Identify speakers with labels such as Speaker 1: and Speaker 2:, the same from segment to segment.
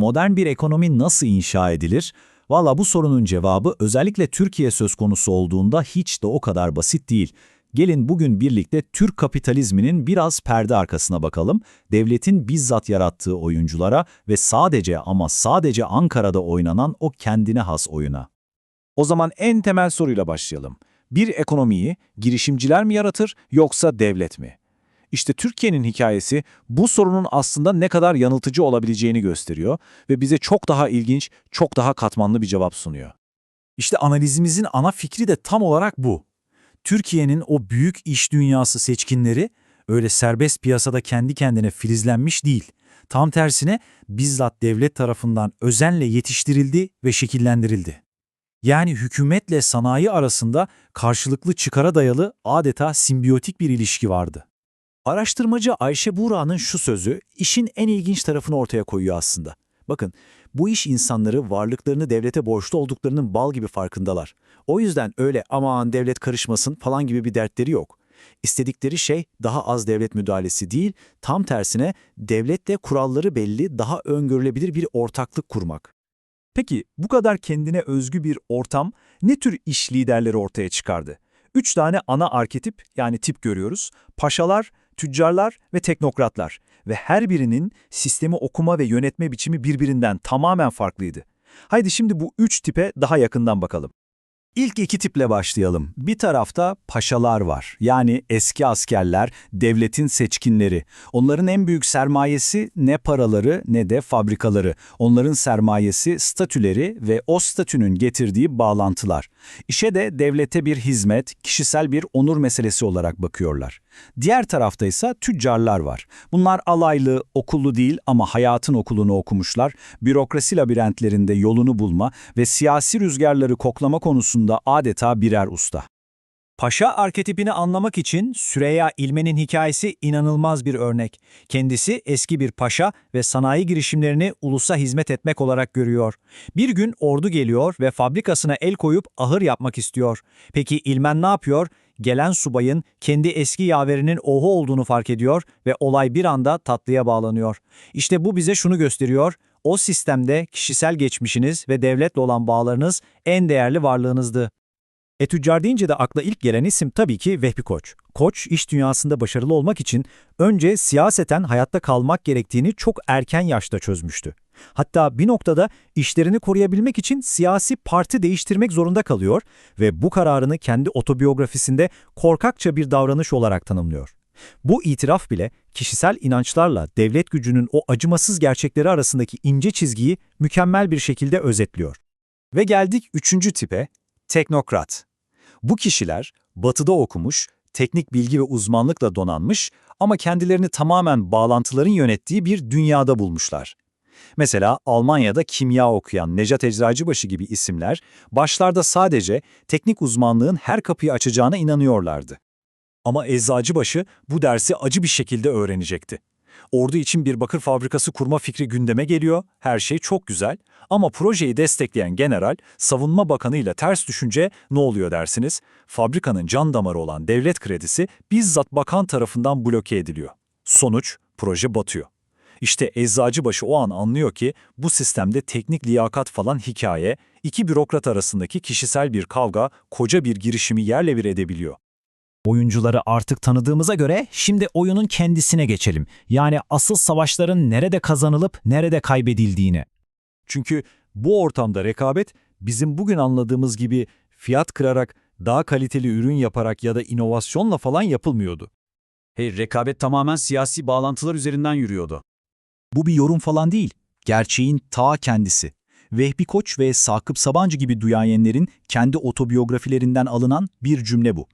Speaker 1: modern bir ekonomi nasıl inşa edilir? Valla bu sorunun cevabı özellikle Türkiye söz konusu olduğunda hiç de o kadar basit değil. Gelin bugün birlikte Türk kapitalizminin biraz perde arkasına bakalım, devletin bizzat yarattığı oyunculara ve sadece ama sadece Ankara'da oynanan o kendine has oyuna.
Speaker 2: O zaman en temel soruyla başlayalım. Bir ekonomiyi girişimciler mi yaratır yoksa devlet mi? İşte Türkiye'nin hikayesi bu sorunun aslında ne kadar yanıltıcı olabileceğini gösteriyor ve bize çok daha ilginç, çok daha katmanlı bir cevap sunuyor.
Speaker 1: İşte analizimizin ana fikri de tam olarak bu. Türkiye'nin o büyük iş dünyası seçkinleri öyle serbest piyasada kendi kendine filizlenmiş değil. Tam tersine bizzat devlet tarafından özenle yetiştirildi ve şekillendirildi. Yani hükümetle sanayi arasında karşılıklı çıkara dayalı adeta simbiyotik bir ilişki vardı. Araştırmacı Ayşe Buğra'nın şu sözü işin en ilginç tarafını ortaya koyuyor aslında. Bakın, bu iş insanları varlıklarını devlete borçlu olduklarının bal gibi farkındalar. O yüzden öyle aman devlet karışmasın falan gibi bir dertleri yok. İstedikleri şey daha az devlet müdahalesi değil, tam tersine devletle kuralları belli, daha öngörülebilir bir ortaklık kurmak.
Speaker 2: Peki bu kadar kendine özgü bir ortam ne tür iş liderleri ortaya çıkardı? Üç tane ana arketip yani tip görüyoruz. Paşalar, tüccarlar ve teknokratlar. Ve her birinin sistemi okuma ve yönetme biçimi birbirinden tamamen farklıydı. Haydi şimdi bu üç tipe daha yakından bakalım.
Speaker 1: İlk iki tiple başlayalım. Bir tarafta paşalar var. Yani eski askerler, devletin seçkinleri. Onların en büyük sermayesi ne paraları ne de fabrikaları. Onların sermayesi statüleri ve o statünün getirdiği bağlantılar. İşe de devlete bir hizmet, kişisel bir onur meselesi olarak bakıyorlar. Diğer tarafta ise tüccarlar var. Bunlar alaylı, okullu değil ama hayatın okulunu okumuşlar, bürokrasi labirentlerinde yolunu bulma ve siyasi rüzgarları koklama konusunda adeta birer usta.
Speaker 3: Paşa arketipini anlamak için Süreyya İlmen'in hikayesi inanılmaz bir örnek. Kendisi eski bir paşa ve sanayi girişimlerini ulusa hizmet etmek olarak görüyor. Bir gün ordu geliyor ve fabrikasına el koyup ahır yapmak istiyor. Peki İlmen ne yapıyor? Gelen subayın kendi eski yaverinin oğlu olduğunu fark ediyor ve olay bir anda tatlıya bağlanıyor. İşte bu bize şunu gösteriyor. O sistemde kişisel geçmişiniz ve devletle olan bağlarınız en değerli varlığınızdı. E tüccar deyince de akla ilk gelen isim tabii ki Vehbi Koç. Koç, iş dünyasında başarılı olmak için önce siyaseten hayatta kalmak gerektiğini çok erken yaşta çözmüştü. Hatta bir noktada işlerini koruyabilmek için siyasi parti değiştirmek zorunda kalıyor ve bu kararını kendi otobiyografisinde korkakça bir davranış olarak tanımlıyor. Bu itiraf bile kişisel inançlarla devlet gücünün o acımasız gerçekleri arasındaki ince çizgiyi mükemmel bir şekilde özetliyor.
Speaker 2: Ve geldik üçüncü tipe, teknokrat. Bu kişiler batıda okumuş, teknik bilgi ve uzmanlıkla donanmış ama kendilerini tamamen bağlantıların yönettiği bir dünyada bulmuşlar. Mesela Almanya'da kimya okuyan Necat Eczacıbaşı gibi isimler başlarda sadece teknik uzmanlığın her kapıyı açacağına inanıyorlardı. Ama Eczacıbaşı bu dersi acı bir şekilde öğrenecekti. Ordu için bir bakır fabrikası kurma fikri gündeme geliyor, her şey çok güzel. Ama projeyi destekleyen general, savunma bakanıyla ters düşünce ne oluyor dersiniz? Fabrikanın can damarı olan devlet kredisi bizzat bakan tarafından bloke ediliyor. Sonuç, proje batıyor. İşte Eczacıbaşı o an anlıyor ki bu sistemde teknik liyakat falan hikaye, iki bürokrat arasındaki kişisel bir kavga koca bir girişimi yerle bir edebiliyor.
Speaker 3: Oyuncuları artık tanıdığımıza göre şimdi oyunun kendisine geçelim. Yani asıl savaşların nerede kazanılıp nerede kaybedildiğine.
Speaker 2: Çünkü bu ortamda rekabet bizim bugün anladığımız gibi fiyat kırarak, daha kaliteli ürün yaparak ya da inovasyonla falan yapılmıyordu.
Speaker 4: Hey, rekabet tamamen siyasi bağlantılar üzerinden yürüyordu.
Speaker 1: Bu bir yorum falan değil, gerçeğin ta kendisi. Vehbi Koç ve Sakıp Sabancı gibi duyayenlerin kendi otobiyografilerinden alınan bir cümle bu.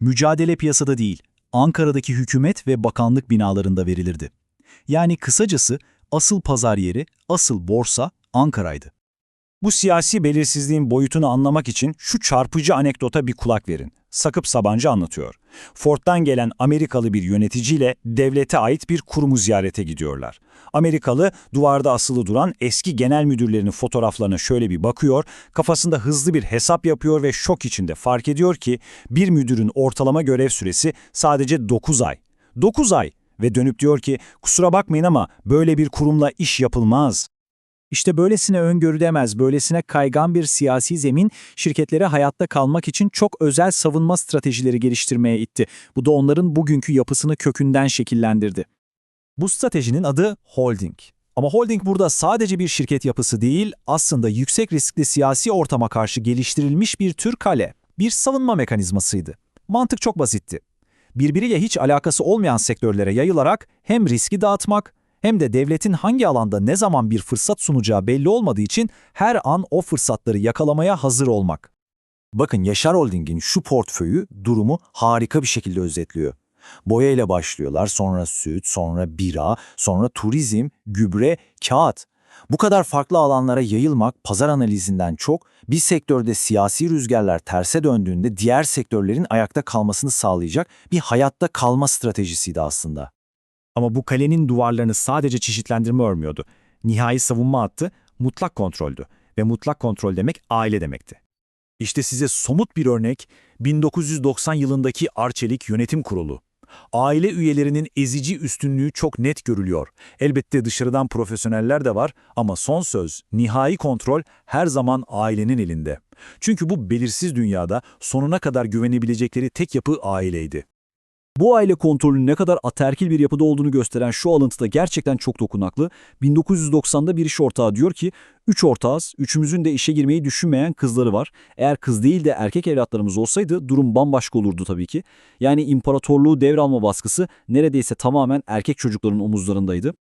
Speaker 1: Mücadele piyasada değil, Ankara'daki hükümet ve bakanlık binalarında verilirdi. Yani kısacası asıl pazar yeri, asıl borsa Ankara'ydı.
Speaker 2: Bu siyasi belirsizliğin boyutunu anlamak için şu çarpıcı anekdota bir kulak verin. Sakıp Sabancı anlatıyor. Ford'dan gelen Amerikalı bir yöneticiyle devlete ait bir kurumu ziyarete gidiyorlar. Amerikalı duvarda asılı duran eski genel müdürlerinin fotoğraflarına şöyle bir bakıyor, kafasında hızlı bir hesap yapıyor ve şok içinde fark ediyor ki bir müdürün ortalama görev süresi sadece 9 ay. 9 ay ve dönüp diyor ki kusura bakmayın ama böyle bir kurumla iş yapılmaz.
Speaker 3: İşte böylesine öngörülemez, böylesine kaygan bir siyasi zemin şirketlere hayatta kalmak için çok özel savunma stratejileri geliştirmeye itti. Bu da onların bugünkü yapısını kökünden şekillendirdi.
Speaker 2: Bu stratejinin adı holding. Ama holding burada sadece bir şirket yapısı değil, aslında yüksek riskli siyasi ortama karşı geliştirilmiş bir tür kale, bir savunma mekanizmasıydı. Mantık çok basitti. Birbiriyle hiç alakası olmayan sektörlere yayılarak hem riski dağıtmak hem de devletin hangi alanda ne zaman bir fırsat sunacağı belli olmadığı için her an o fırsatları yakalamaya hazır olmak. Bakın Yaşar Holding'in şu portföyü durumu harika bir şekilde özetliyor. Boya ile başlıyorlar, sonra süt, sonra bira, sonra turizm, gübre, kağıt. Bu kadar farklı alanlara yayılmak pazar analizinden çok bir sektörde siyasi rüzgarlar terse döndüğünde diğer sektörlerin ayakta kalmasını sağlayacak bir hayatta kalma stratejisiydi aslında.
Speaker 3: Ama bu kalenin duvarlarını sadece çeşitlendirme örmüyordu. Nihai savunma hattı mutlak kontroldü ve mutlak kontrol demek aile demekti.
Speaker 1: İşte size somut bir örnek 1990 yılındaki Arçelik Yönetim Kurulu. Aile üyelerinin ezici üstünlüğü çok net görülüyor. Elbette dışarıdan profesyoneller de var ama son söz, nihai kontrol her zaman ailenin elinde. Çünkü bu belirsiz dünyada sonuna kadar güvenebilecekleri tek yapı aileydi.
Speaker 4: Bu aile kontrolünün ne kadar ataerkil bir yapıda olduğunu gösteren şu alıntıda gerçekten çok dokunaklı. 1990'da bir iş ortağı diyor ki, üç ortağız, üçümüzün de işe girmeyi düşünmeyen kızları var. Eğer kız değil de erkek evlatlarımız olsaydı durum bambaşka olurdu tabii ki. Yani imparatorluğu devralma baskısı neredeyse tamamen erkek çocukların omuzlarındaydı.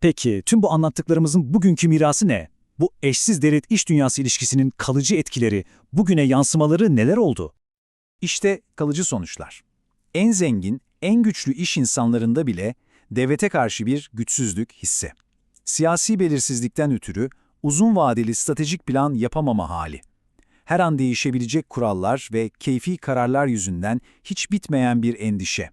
Speaker 3: Peki tüm bu anlattıklarımızın bugünkü mirası ne? Bu eşsiz devlet iş dünyası ilişkisinin kalıcı etkileri, bugüne yansımaları neler oldu? İşte kalıcı sonuçlar. En zengin, en güçlü iş insanlarında bile devlete karşı bir güçsüzlük hisse. Siyasi belirsizlikten ötürü uzun vadeli stratejik plan yapamama hali. Her an değişebilecek kurallar ve keyfi kararlar yüzünden hiç bitmeyen bir endişe.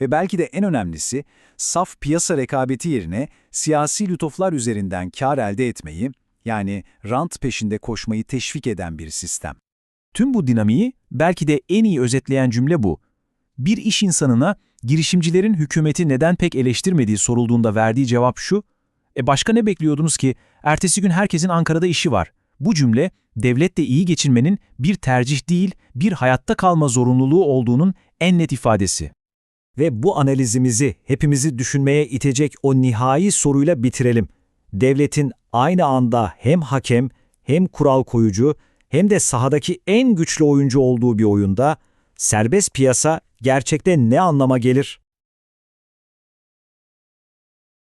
Speaker 3: Ve belki de en önemlisi, saf piyasa rekabeti yerine siyasi lütuflar üzerinden kar elde etmeyi, yani rant peşinde koşmayı teşvik eden bir sistem. Tüm bu dinamiği belki de en iyi özetleyen cümle bu. Bir iş insanına girişimcilerin hükümeti neden pek eleştirmediği sorulduğunda verdiği cevap şu, e başka ne bekliyordunuz ki? Ertesi gün herkesin Ankara'da işi var. Bu cümle, devletle iyi geçinmenin bir tercih değil, bir hayatta kalma zorunluluğu olduğunun en net ifadesi. Ve bu analizimizi hepimizi düşünmeye itecek o nihai soruyla bitirelim. Devletin aynı anda hem hakem, hem kural koyucu, hem de sahadaki en güçlü oyuncu olduğu bir oyunda, serbest piyasa gerçekte ne anlama gelir?